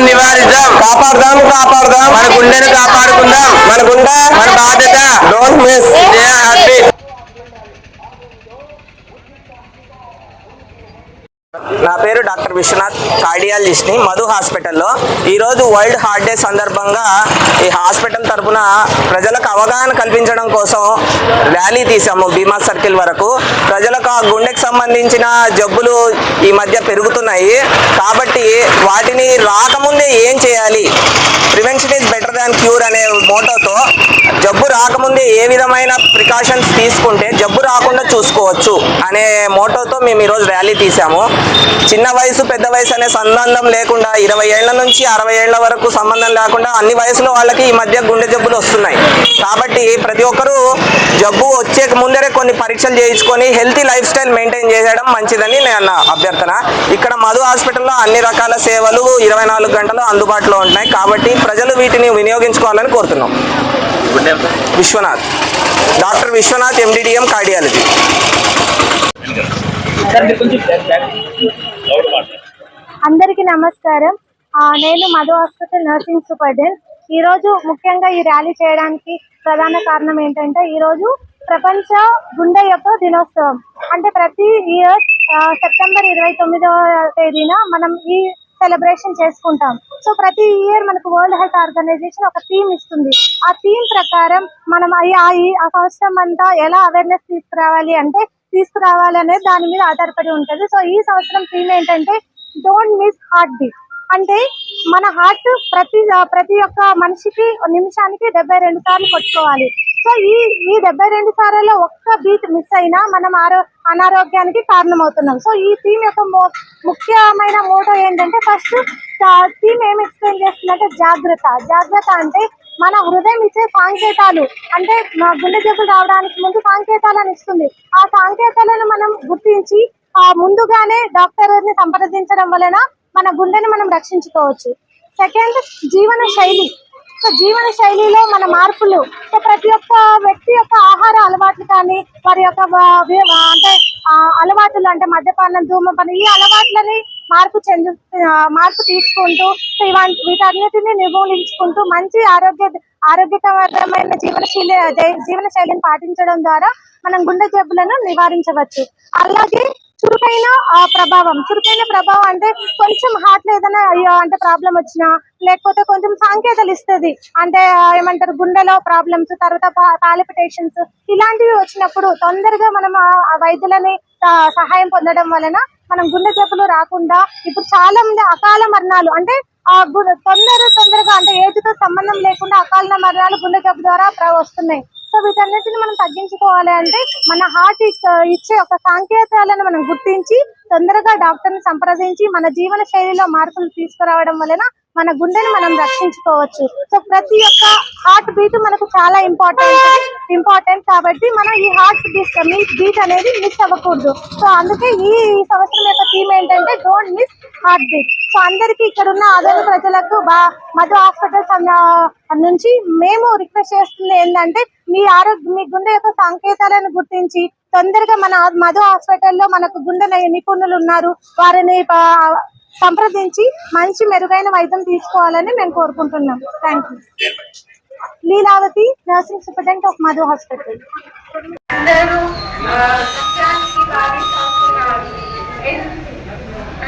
నివారిద్దాం నివారిద్దాం. కాపాడదాం కాపాడదాం. మన గుండెను కాపాడుకుందాం. మన గుండె మన బాధ్యత. డోంట్ మిస్ హ్యాపీ నా పేరు డాక్టర్ విశ్వనాథ్ కార్డియాలజిస్ట్ని మధు హాస్పిటల్లో. ఈరోజు వరల్డ్ హార్ట్ డే సందర్భంగా ఈ హాస్పిటల్ తరపున ప్రజలకు అవగాహన కల్పించడం కోసం ర్యాలీ తీసాము భీమా సర్కిల్ వరకు. ప్రజలకు ఆ గుండెకు సంబంధించిన జబ్బులు ఈ మధ్య పెరుగుతున్నాయి. కాబట్టి వాటిని రాకముందే ఏం చేయాలి? Prevention is better than cure అనే మోటోతో జబ్బు రాకముందే ఏ విధమైన ప్రికాషన్స్ తీసుకుంటే జబ్బు రాకుండా చూసుకోవచ్చు అనే మోటోతో మేము ఈరోజు ర్యాలీ తీసాము చిన్న వయసు పెద్ద వయసు అనే సంబంధం లేకుండా ఇరవై ఏళ్ళ నుంచి అరవై ఏళ్ళ వరకు సంబంధం లేకుండా అన్ని వయసులో వాళ్ళకి ఈ మధ్య గుండె జబ్బులు వస్తున్నాయి. కాబట్టి ప్రతి ఒక్కరూ జబ్బు వచ్చే ముందరే కొన్ని పరీక్షలు చేయించుకొని హెల్తీ లైఫ్ స్టైల్ మెయింటైన్ చేయడం మంచిదని నేను నా అభ్యర్థన. ఇక్కడ మధు హాస్పిటల్లో అన్ని రకాల సేవలు ఇరవై నాలుగు గంటలు అందుబాటులో ఉంటున్నాయి. కాబట్టి ప్రజలు వీటిని వినియోగించుకోవాలని కోరుతున్నాం. Vishwanath. Doctor Vishwanath MD DM cardiology అందరికీ నమస్కారం. ఆ, నేను మధు హాస్పిటల్ నర్సింగ్ సూపర్డెంట్. ఈరోజు ముఖ్యంగా ఈ ర్యాలీ చేయడానికి ప్రధాన కారణం ఏంటంటే ఈరోజు ప్రపంచ గుండె యొక్క దినోత్సవం. అంటే ప్రతి ఇయర్ సెప్టెంబర్ ఇరవై తొమ్మిదవ తేదీన మనం ఈ సెలబ్రేషన్ చేసుకుంటాం. సో ప్రతి ఇయర్ మనకు వరల్డ్ హెల్త్ ఆర్గనైజేషన్ ఒక థీమ్ ఇస్తుంది. ఆ థీమ్ ప్రకారం మనం ఆ ఆ సంవత్సరం అంతా ఎలా అవేర్నెస్ తీసుకురావాలి అంటే తీసుకురావాలి అనేది దాని మీద ఆధారపడి ఉంటుంది. సో ఈ సంవత్సరం థీమ్ ఏంటంటే డోంట్ మిస్ హార్ట్ బీట్ అంటే మన హార్ట్ ప్రతి ప్రతి ఒక్క మనిషికి నిమిషానికి డెబ్బై రెండు సార్లు కొట్టుకోవాలి. సో ఈ ఈ డెబ్బై రెండు సార్లలో ఒక్క బీట్ మిస్ అయినా మనం ఆరో అనారోగ్యానికి కారణమవుతున్నాం. సో ఈ థీమ్ యొక్క మో- ముఖ్యమైన మోటో ఏంటంటే ఫస్ట్ థీమ్ ఏం ఎక్స్ప్లెయిన్ చేస్తుందంటే జాగ్రత్త. జాగ్రత్త అంటే మన హృదయం ఇచ్చే సాంకేతాలు. అంటే మా గుండె జబ్బులు రావడానికి ముందు సాంకేతాలను ఇస్తుంది. ఆ సాంకేతాలను మనం గుర్తించి ఆ ముందుగానే డాక్టర్ని సంప్రదించడం వలన మన గుండెని మనం రక్షించుకోవచ్చు. సెకండ్ జీవన శైలి. సో జీవన శైలిలో మన మార్పులు. అంటే ప్రతి ఒక్క వ్యక్తి యొక్క ఆహార అలవాట్లు కానీ వారి యొక్క అంటే అలవాట్లు అంటే మద్యపానం ధూమపానం ఈ అలవాట్లని మార్పు చెందు మార్పు తీసుకుంటూ సో వీటన్నిటిని నిర్మూలించుకుంటూ మంచి ఆరోగ్య ఆరోగ్యకరమైన జీవనశైలి జీవన శైలిని పాటించడం ద్వారా మనం గుండె జబ్బులను నివారించవచ్చు. అలాగే చురుకైన ప్రభావం. చురుకైన ప్రభావం అంటే కొంచెం హార్ట్లో ఏదైనా అయ్యో అంటే ప్రాబ్లం వచ్చినా లేకపోతే కొంచెం సంకేతాలు ఇస్తుంది. అంటే ఏమంటారు గుండెలో ప్రాబ్లమ్స్ తర్వాత పాలిపిటేషన్స్ ఇలాంటివి వచ్చినప్పుడు తొందరగా మనం ఆ వైద్యులని సహాయం పొందడం వలన మనం గుండె జబ్బులు రాకుండా ఇప్పుడు చాలా మంది అకాల మరణాలు అంటే ఆ గు- తొందర తొందరగా అంటే ఏజ్తో సంబంధం లేకుండా అకాల మరణాలు గుండె జబ్బు ద్వారా వస్తున్నాయి. సో వీటన్నిటిని మనం తగ్గించుకోవాలి అంటే మన హార్ట్ ఇచ్చే ఒక సాంకేతాలను మనం గుర్తించి తొందరగా డాక్టర్ని సంప్రదించి మన జీవన శైలిలో మార్పులు తీసుకురావడం వలన మన గుండెని మనం రక్షించుకోవచ్చు. సో ప్రతి ఒక్క హార్ట్ బీట్ మనకు చాలా ఇంపార్టెంట్ ఇంపార్టెంట్ కాబట్టి మనం ఈ హార్ట్ బీట్ బీట్ అనేది మిస్ అవ్వకూడదు. సో అందుకే ఈ సంవత్సరం యొక్క థీమ్ ఏంటంటే don't miss heart beat so అందరికీ ఇక్కడ ఉన్న ఆదరణ ప్రజలకు బా మధు హాస్పిటల్స్ నుంచి మేము రిక్వెస్ట్ చేస్తుంది ఏంటంటే మీ ఆరోగ్య మీ గుండె యొక్క సంకేతాలను గుర్తించి తొందరగా మన మధు హాస్పిటల్లో మనకు గుండె నిపుణులు ఉన్నారు. వారిని సంప్రదించి మంచి మెరుగైన వైద్యం తీసుకోవాలని మేము కోరుకుంటున్నాం. Thank you Leelavathi nursing superintendent of Madhu hospital. అందరూ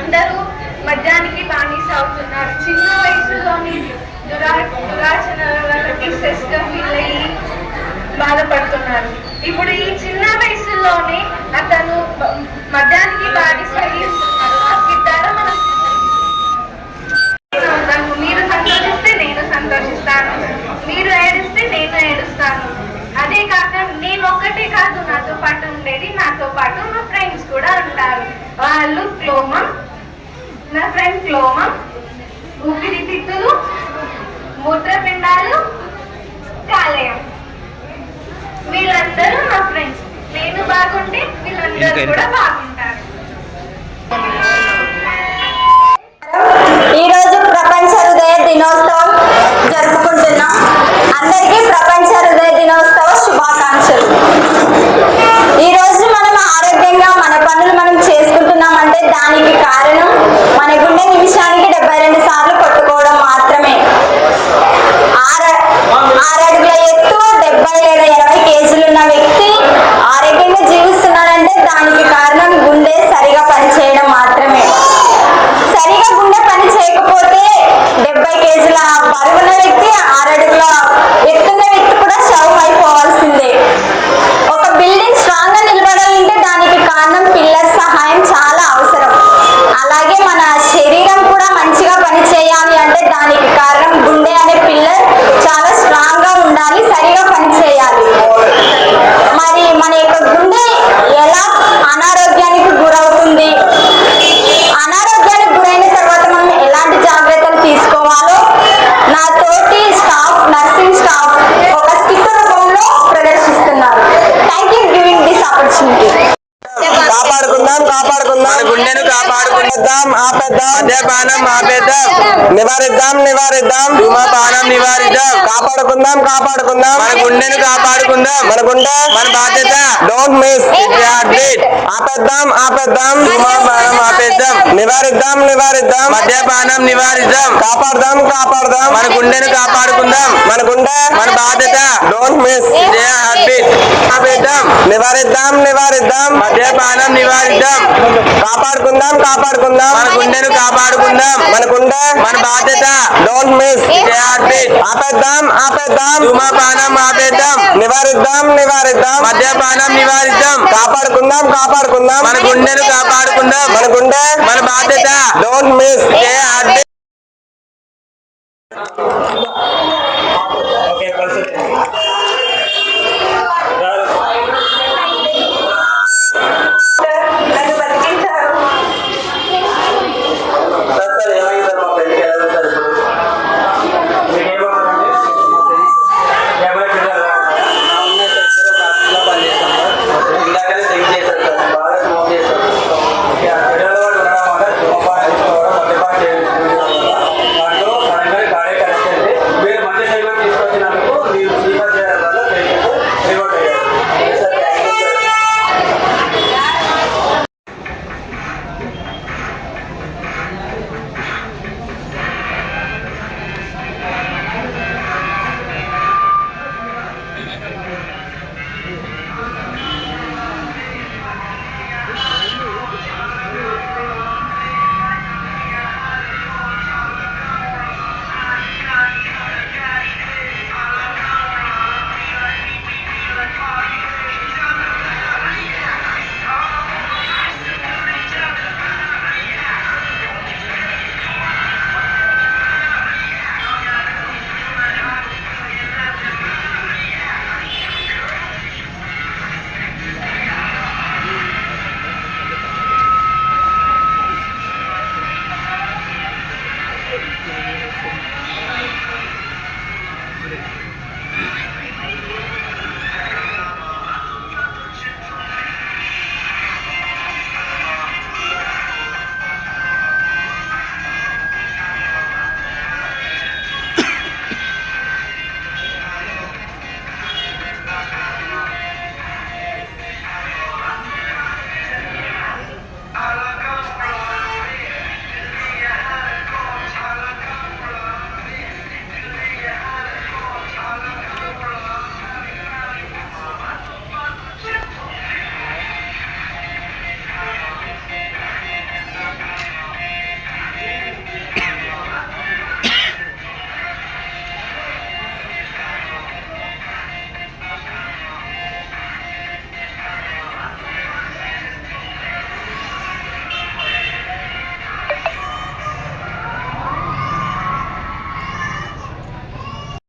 అందరూ మద్యానికి బానిస అవుతున్నారు చిన్న వయసులోని దురా దురాచరణలకి శ్రేష్ట బాధపడుతున్నారు. ఇప్పుడు ఈ చిన్న వయసులోనే అతను మద్యానికి బానిస అయ్యి మీరు సంతోషిస్తే నేను సంతోషిస్తాను. మీరు ఏడిస్తే నేను ఏడుస్తాను. అదే కాక నేను ఒక్కటే కాదు నాతో పాటు ఉండేది నాతో పాటు మా ఫ్రెండ్స్ కూడా ఉంటారు. వాళ్ళు క్లోమం నా ఫ్రెండ్ క్లోమం ఊపిరితిత్తులు మూత్రపిండాలు వీళ్ళందరూ నా ఫ్రెండ్స్ నేను బాగుంటే వీళ్ళందరూ కూడా బాగుంటారు. ఈ రోజు ప్రపంచ హృదయ దినోత్సవం జరుపుకుంటున్నాం. అందరికీ ప్రపంచ హృదయ దినోత్సవ శుభాకాంక్షలు. ఈ రోజు మనం ఆరోగ్యంగా మన పనులు మనం చేసుకుంటున్నామంటే దానికి కారణం మన గుండె నిమిషానికి ఆరడుగుల ఎత్తు డెబ్బై లేదా ఎనభై కేజీలు ఉన్న వ్యక్తి ఆరోగ్యంగా జీవిస్తారు కాపాడుకుందాం కాపాడుకుందాం. గుండెను కాపాడుకుందాం. ఆపేద్దాం. మద్యపానం ఆపేద్దాం. నివారిద్దాం నివారిద్దాం. ధూమపానం నివారిద్దాం. కాపాడుకుందాం కాపాడుకుందాం. మన గుండెను కాపాడుకుందాం. మన గుండె మన బాధ్యత డోంట్ మిస్ ఆపేద్దాం ఆపేద్దాం. ధూమపానం ఆపేద్దాం. నివారిద్దాం నివారిద్దాం. మద్యపానం నివారిద్దాం. కాపాడదాం కాపాడదాం. మన గుండెను కాపాడుకుందాం. మన గుండె మన బాధ్యత డోంట్ మిస్ ఆపేద్దాం. నివారిద్దాం నివారిద్దాం. మద్యపానం నివారిద్దాం. కాపాడుకుందాం కాపాడుకుందాం. మన గుండెను కాపాడుకుందాం. మన గుండె. మన బాధ్యత. డోంట్ మిస్ ఆపేద్దాం ఆపేద్దాం. ధూమపానం ఆపేద్దాం. నివారిద్దాం నివారిద్దాం. మద్యపానం నివారిద్దాం. కాపాడుకుందాం కాపాడుకుందాం. మన గుండెను కాపాడుకుందాం. మన గుండె. మన బాధ్యత. Don't miss beat